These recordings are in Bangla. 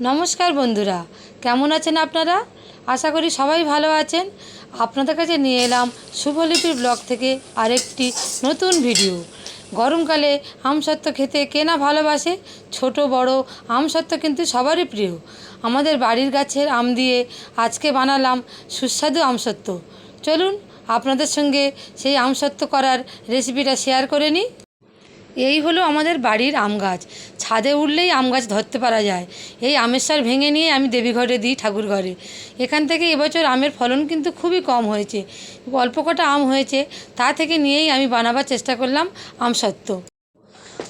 নমস্কার বন্ধুরা, কেমন আছেন আপনারা? আশা করি সবাই ভালো আছেন। আপনাদের কাছে নিয়ে এলাম শুভলিপির ব্লগ থেকে আরেকটি নতুন ভিডিও। গরমকালে আমসত্ত্ব খেতে কে না ভালোবাসে? ছোট, বড়, আমসত্ত্ব কিন্তু সবারই প্রিয়। আমাদের বাড়ির গাছের আম দিয়ে আজকে বানালাম সুস্বাদু আমসত্ত্ব। চলুন আপনাদের সঙ্গে সেই আমসত্ত্ব করার রেসিপিটা শেয়ার করে নিই। এই হলো আমাদের বাড়ির আম গাছ। ছাদে উঠলেই আম গাছ ধরতে পারা যায়। এই আমের সার ভেঙে নিয়ে আমি দেবীঘরে দিই ঠাকুর ঘরে এখান থেকে এবছর আমের ফলন কিন্তু খুবই কম হয়েছে। অল্প কটা আম হয়েছে, তা থেকে নিয়েই আমি বানাবার চেষ্টা করলাম আম আমসত্ত্ব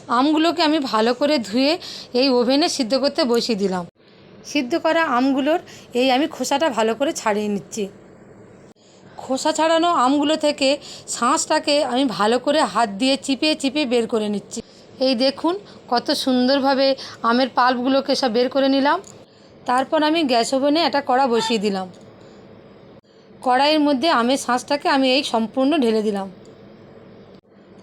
আমগুলোকে আমি ভালো করে ধুয়ে এই ওভেনে সিদ্ধ করতে বসিয়ে দিলাম। সিদ্ধ করা আমগুলোর এই আমি খোসাটা ভালো করে ছাড়িয়ে নিচ্ছি। খোসা ছাড়ানো আমগুলো থেকে শাঁসটাকে আমি ভালো করে হাত দিয়ে চিপে চিপে বের করে নিচ্ছি। এই দেখুন, কত সুন্দরভাবে আমের পাল্পগুলোকে সব বের করে নিলাম। তারপর আমি গ্যাস ওভেনে একটা কড়া বসিয়ে দিলাম। কড়াইয়ের মধ্যে আমের শাঁসটাকে আমি এই সম্পূর্ণ ঢেলে দিলাম।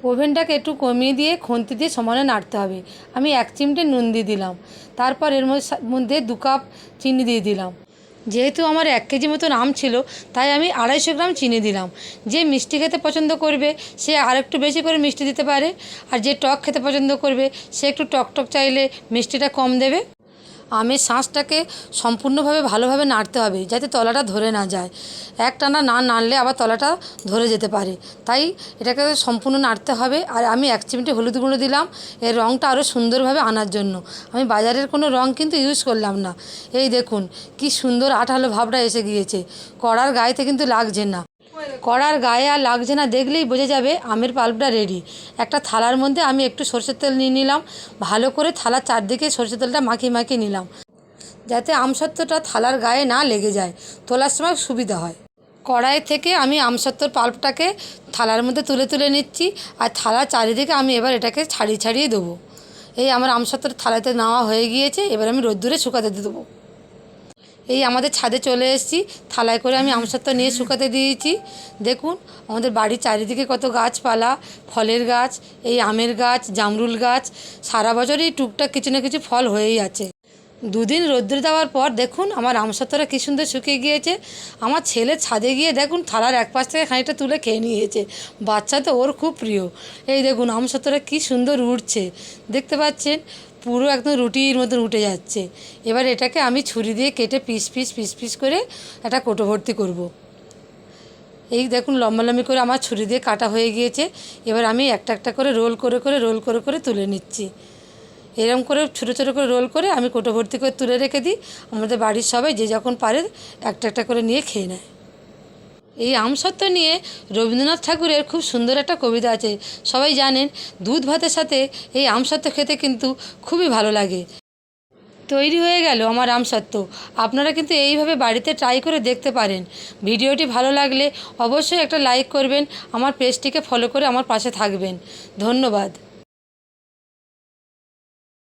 ওভেনটাকে একটু কমিয়ে দিয়ে খুন্তি দিয়ে সমানে নাড়তে হবে। আমি এক চিমটে নুন দিয়ে দিলাম। তারপর এর মধ্যে- দু কাপ চিনি দিয়ে দিলাম। যেহেতু আমার এক কেজি মতন আম ছিল, তাই আমি আড়াইশো গ্রাম চিনি দিলাম। যে মিষ্টি খেতে পছন্দ করবে, সে আর একটু বেশি করে মিষ্টি দিতে পারে। আর যে টক খেতে পছন্দ করবে, সে একটু টক টক চাইলে মিষ্টিটা কম দেবে। আমের শাঁসটাকে সম্পূর্ণভাবে ভালোভাবে নাড়তে হবে যাতে তলাটা ধরে না যায়। একটানা না নাড়লে আবার তলাটা ধরে যেতে পারে। তাই এটাকে সম্পূর্ণ নাড়তে হবে। আর আমি এক চিমটে হলুদ গুঁড়ো দিলাম। এর রঙটা আরও সুন্দরভাবে আনার জন্য। আমি বাজারের কোনো রঙ কিন্তু ইউজ করলাম না। এই দেখুন, কি সুন্দর আঠালো ভাবটা এসে গিয়েছে। কড়ার গায়েতে কিন্তু লাগছে না। কড়ার গায়ে আর লাগছে না, দেখলেই বোঝা যাবে আমের পাল্পটা রেডি একটা থালার মধ্যে আমি একটু সরষের তেল নিয়ে নিলাম, ভালো করে থালার চারদিকে সরষের তেলটা মাখিয়ে মাখিয়ে নিলাম, যাতে আমসত্ত্বটা থালার গায়ে না লেগে যায়, তোলার সময় সুবিধা হয়। কড়াই থেকে আমি আমসত্ত্বর পাল্পটাকে থালার মধ্যে তুলে তুলে নিচ্ছি, আর থালার চারিদিকে আমি এবার এটাকে ছাড়িয়ে ছাড়িয়ে দেবো। এই আমার আমসত্ত্বর থালাতে নেওয়া হয়ে গিয়েছে, এবার আমি রোদ্দুরে শুকাতে দেবো। এই আমাদের ছাদে চলে এসেছি। থালায় করে আমি আমসত্ত্ব নিয়ে শুকাতে দিয়েছি। দেখুন, আমাদের বাড়ির চারিদিকে কত গাছপালা, ফলের গাছ, এই আমের গাছ, জামরুল গাছ। সারা বছরই টুকটাক কিছু না কিছু ফল হয়েই আছে। দুদিন রোদ্দুরে দেওয়ার পর দেখুন, আমার আমসত্ত্বটা কী সুন্দর শুকিয়ে গিয়েছে। আমার ছেলে ছাদে গিয়ে দেখুন, থালার এক পাশ থেকে খানিকটা তুলে খেয়ে নিয়েছে। বাচ্চা তো ওর খুব প্রিয়। এই দেখুন, আমসত্ত্বটা কী সুন্দর উঠছে দেখতে পাচ্ছেন পুরো একদম রুটির মতন উঠে যাচ্ছে। এবার এটাকে আমি ছুরি দিয়ে কেটে পিস পিস পিস পিস করে একটা কোটো ভর্তি করব। এই দেখুন লম্বা লম্বি করে আমার ছুরি দিয়ে কাটা হয়ে গিয়েছে। এবার আমি একটা একটা করে রোল করে করে, রোল করে করে তুলে নিচ্ছি। এরকম করে ছোটো ছোটো করে রোল করে আমি কোটো ভর্তি করে তুলে রেখে দিই। আমাদের বাড়ির সবাই যে যখন পারে একটা একটা করে নিয়ে খেয়ে নেয়। এই আমসত্ত্ব নিয়ে রবীন্দ্রনাথ ঠাকুরের খুব সুন্দর একটা কবিতা আছে। সবাই জানেন, দুধ ভাতের সাথে এই আমসত্ত্ব খেতে কিন্তু খুবই ভালো লাগে। তৈরি হয়ে গেল আমার আমসত্ত্ব আপনারা কিন্তু এইভাবে বাড়িতে ট্রাই করে দেখতে পারেন। ভিডিওটি ভালো লাগলে অবশ্যই একটা লাইক করবেন, আমার পেজটিকে ফলো করে আমার পাশে থাকবেন। ধন্যবাদ।